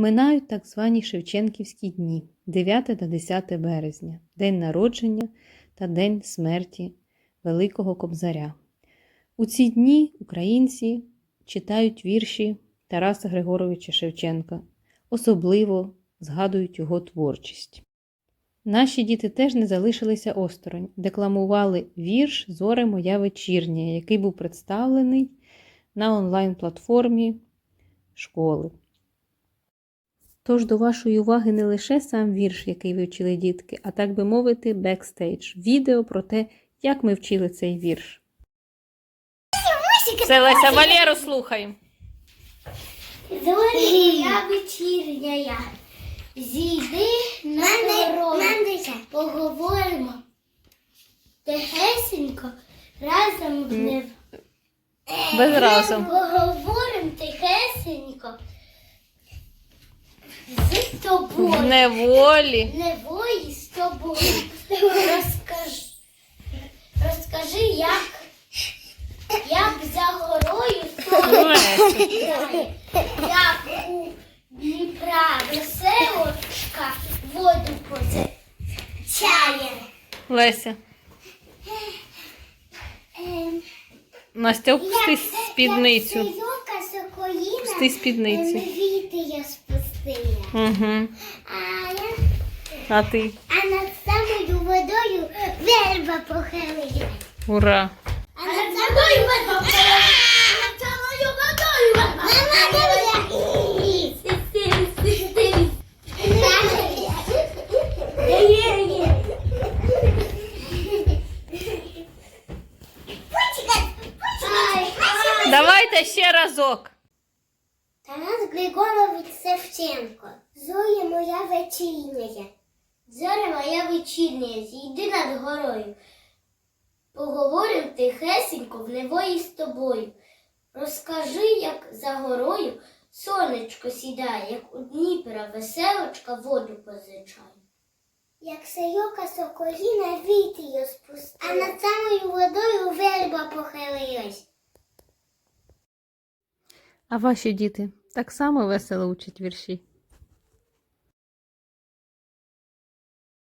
Минають так звані Шевченківські дні 9 та 10 березня, день народження та день смерті Великого Кобзаря. У ці дні українці читають вірші Тараса Григоровича Шевченка, особливо згадують його творчість. Наші діти теж не залишилися осторонь, декламували вірш Зоре моя вечірня, який був представлений на онлайн-платформі школи. Тож до вашої уваги не лише сам вірш, який вивчили дітки, а так би мовити, бекстейдж відео про те, як ми вчили цей вірш. Це Леся Валеру слухаємо. Зорі я вечірня я. Зійди на дорогу, поговоримо. Тихесенько, разом в небо. Без разом. Поговоримо тихесенько. З В тобою. неволі. З тобою. Розкажи, розкажи, як, як за горою Леся. як у Дніпра веселочка воду позичає. Леся. Ем, Настя, опусти спідницю. Пусти спідниці. Угу. А, я, А ти? а над самою водою верба похилилась. Ура! А над самою верба похилилась. Давайте ще разок. Тарас Григорович Шевченко. Зоря моя вечірня. Зоря моя вечірня, зійди над горою. Поговорив тихесенько в невої з тобою. Розкажи, як за горою сонечко сідає, як у Дніпра веселочка воду позичає. Як сирока соколіна віти спустила, а над самою водою верба похилилась. А ваші діти так само весело учать вірші.